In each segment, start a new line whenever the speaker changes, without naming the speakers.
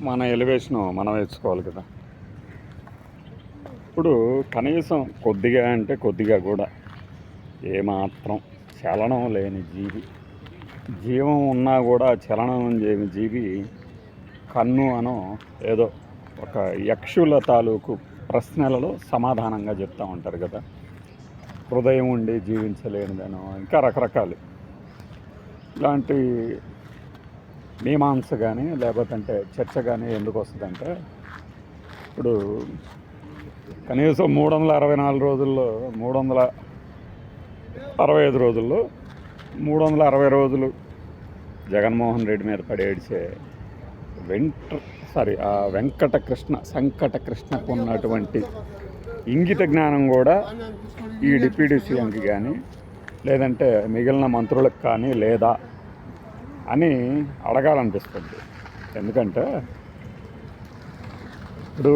మన ఎలివేషను మనం వేసుకోవాలి కదా. ఇప్పుడు కనీసం కొద్దిగా అంటే కొద్దిగా కూడా ఏమాత్రం చలనం లేని జీవి జీవం ఉన్నా కూడా చలనం లేని జీవి కన్ను అనో ఏదో ఒక యక్షుల తాలూకు ప్రశ్నలలో సమాధానంగా చెప్తూ ఉంటారు కదా. హృదయం ఉండి జీవించలేనిదనో ఇంకా రకరకాలు. ఇలాంటి మీమాంస కానీ లేకపోతే చర్చ కానీ ఎందుకు వస్తుందంటే ఇప్పుడు కనీసం మూడు వందల అరవై నాలుగు రోజుల్లో మూడు వందల అరవై ఐదు రోజుల్లో మూడు వందల అరవై రోజులు జగన్మోహన్ రెడ్డి మీద పడేడిచే వెంట సారీ ఆ వెంకటకృష్ణ సంకటకృష్ణకు సంకట కృష్ణకు ఉన్నటువంటి ఇంగిత జ్ఞానం కూడా ఈ డిప్యూటీ సీఎంకి కానీ లేదంటే మిగిలిన మంత్రులకు కానీ లేదా అని అడగాలనిపిస్తుంది. ఎందుకంటే ఇప్పుడు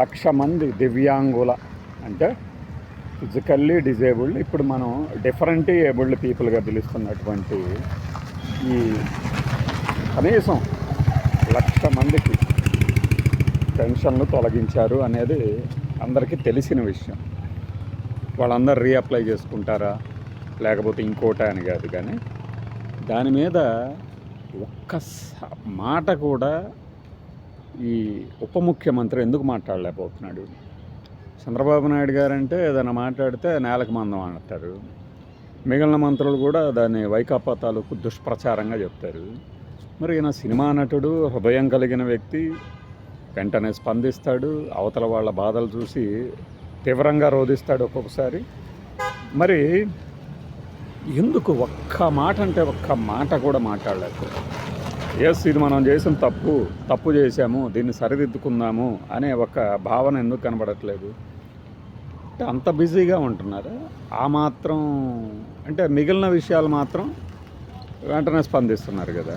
లక్ష మంది దివ్యాంగుల అంటే ఫిజికల్లీ డిజేబుల్డ్ ఇప్పుడు మనం డిఫరెంట్ ఏబుల్డ్ పీపుల్గా పిలుస్తున్నటువంటి ఈ కనీసం లక్ష మందికి పెన్షన్లు తొలగించారు అనేది అందరికీ తెలిసిన విషయం. వాళ్ళందరూ రీఅప్లై చేసుకుంటారా? లేకపోతే ఇంకోట అని కాదు కానీ దాని మీద ఒక్క స- మాట కూడా ఈ ఉప ముఖ్యమంత్రి ఎందుకు మాట్లాడలేకపోతున్నాడు? చంద్రబాబు నాయుడు గారంటే ఏదైనా మాట్లాడితే నేలకు మందం అంటారు. మిగిలిన మంత్రులు కూడా దాన్ని వైకాపా తాలూకు దుష్ప్రచారంగా చెప్తారు. మరి ఈయన సినిమా నటుడు హృదయం కలిగిన వ్యక్తి వెంటనే స్పందిస్తాడు అవతల వాళ్ళ బాధలు చూసి తీవ్రంగా రోధిస్తాడు ఒక్కొక్కసారి. మరి ఎందుకు ఒక్క మాట అంటే ఒక్క మాట కూడా మాట్లాడలేదు? ఎస్ ఇది మనం చేసిన తప్పు తప్పు చేశాము దీన్ని సరిదిద్దుకుందాము అనే ఒక భావన ఎందుకు కనబడట్లేదు? అంటే అంత బిజీగా ఉంటున్నారు? ఆ మాత్రం అంటే మిగిలిన విషయాలు మాత్రం వెంటనే స్పందిస్తున్నారు కదా.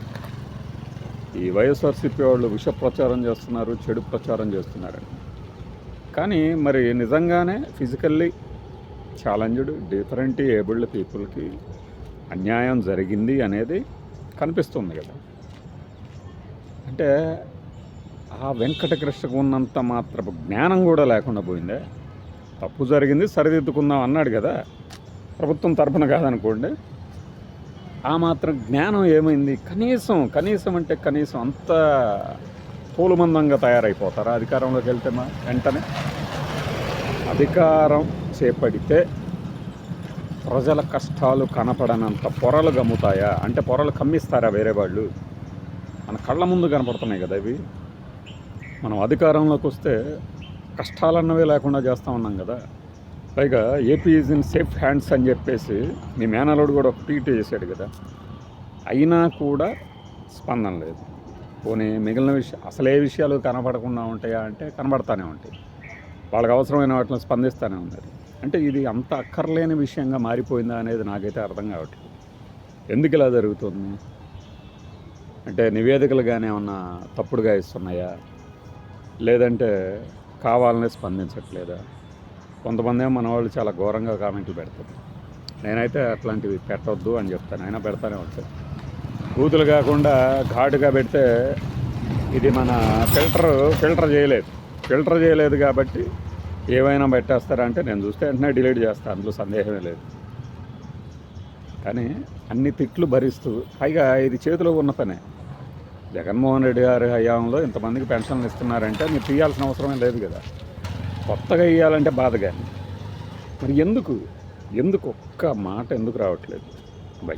ఈ వైఎస్ఆర్సీపీ వాళ్ళు విష ప్రచారం చేస్తున్నారు చెడు ప్రచారం చేస్తున్నారు కానీ మరి నిజంగానే ఫిజికల్లీ ఛాలెంజ్డ్ డిఫరెంట్ ఏబుల్డ్ పీపుల్కి అన్యాయం జరిగింది అనేది కనిపిస్తుంది కదా. అంటే ఆ వెంకటకృష్ణకు ఉన్నంత మాత్రపు జ్ఞానం కూడా లేకుండా పోయిందే. తప్పు జరిగింది సరిదిద్దుకుందాం అన్నాడు కదా. ప్రభుత్వం తరఫున కాదనుకోండి. ఆ మాత్రం జ్ఞానం ఏమైంది? కనీసం కనీసం అంటే కనీసం అంత పూలమందంగా తయారైపోతారా అధికారంలోకి వెళ్తే మా వెంటనే? అధికారం చేపడితే ప్రజల కష్టాలు కనపడనంత పొరలు గమ్ముతాయా? అంటే పొరలు కమ్మిస్తారా వేరే వాళ్ళు? మన కళ్ళ ముందు కనపడుతున్నాయి కదా ఇవి. మనం అధికారంలోకి వస్తే కష్టాలన్నవే లేకుండా చేస్తూ ఉన్నాం కదా. పైగా AP is in safe hands అని చెప్పేసి మీ మేనలోడు కూడా ఒక ట్వీట్ చేశాడు కదా. అయినా కూడా స్పందన లేదు. పోనీ మిగిలిన విషయం అసలే విషయాలు కనపడకుండా ఉంటాయా అంటే కనబడతానే ఉంటాయి. వాళ్ళకి అవసరమైన వాటిని స్పందిస్తూనే ఉన్నారు. అంటే ఇది అంత అక్కర్లేని విషయంగా మారిపోయిందా అనేది నాకైతే అర్థం కావట్లేదు. ఎందుకు ఇలా జరుగుతుంది? అంటే నివేదికలు కానీ ఏమన్నా తప్పుడుగా ఇస్తున్నాయా లేదంటే కావాలనే స్పందించట్లేదా? కొంతమంది మన వాళ్ళు చాలా ఘోరంగా కామెంట్లు పెడతారు నేనైతే అట్లాంటివి పెట్టవద్దు అని చెప్తాను. అయినా పెడతానే వచ్చాను కూతులు కాకుండా ఘాటుగా పెడితే ఇది మన ఫిల్టర్ ఫిల్టర్ చేయలేదు. ఫిల్టర్ చేయలేదు కాబట్టి ఏమైనా పెట్టేస్తారంటే నేను చూస్తే వెంటనే డిలీట్ చేస్తాను అందులో సందేహమే లేదు. కానీ అన్ని తిట్లు భరిస్తూ పైగా ఇది చేతిలో ఉన్న పనే. జగన్మోహన్ రెడ్డి గారి హయాంలో ఇంతమందికి పెన్షన్లు ఇస్తున్నారంటే మీరు తీయాల్సిన అవసరమే లేదు కదా. కొత్తగా ఇవ్వాలంటే బాధ కానీ మరి ఎందుకు? ఎందుకు ఒక్క మాట ఎందుకు రావట్లేదు? బై.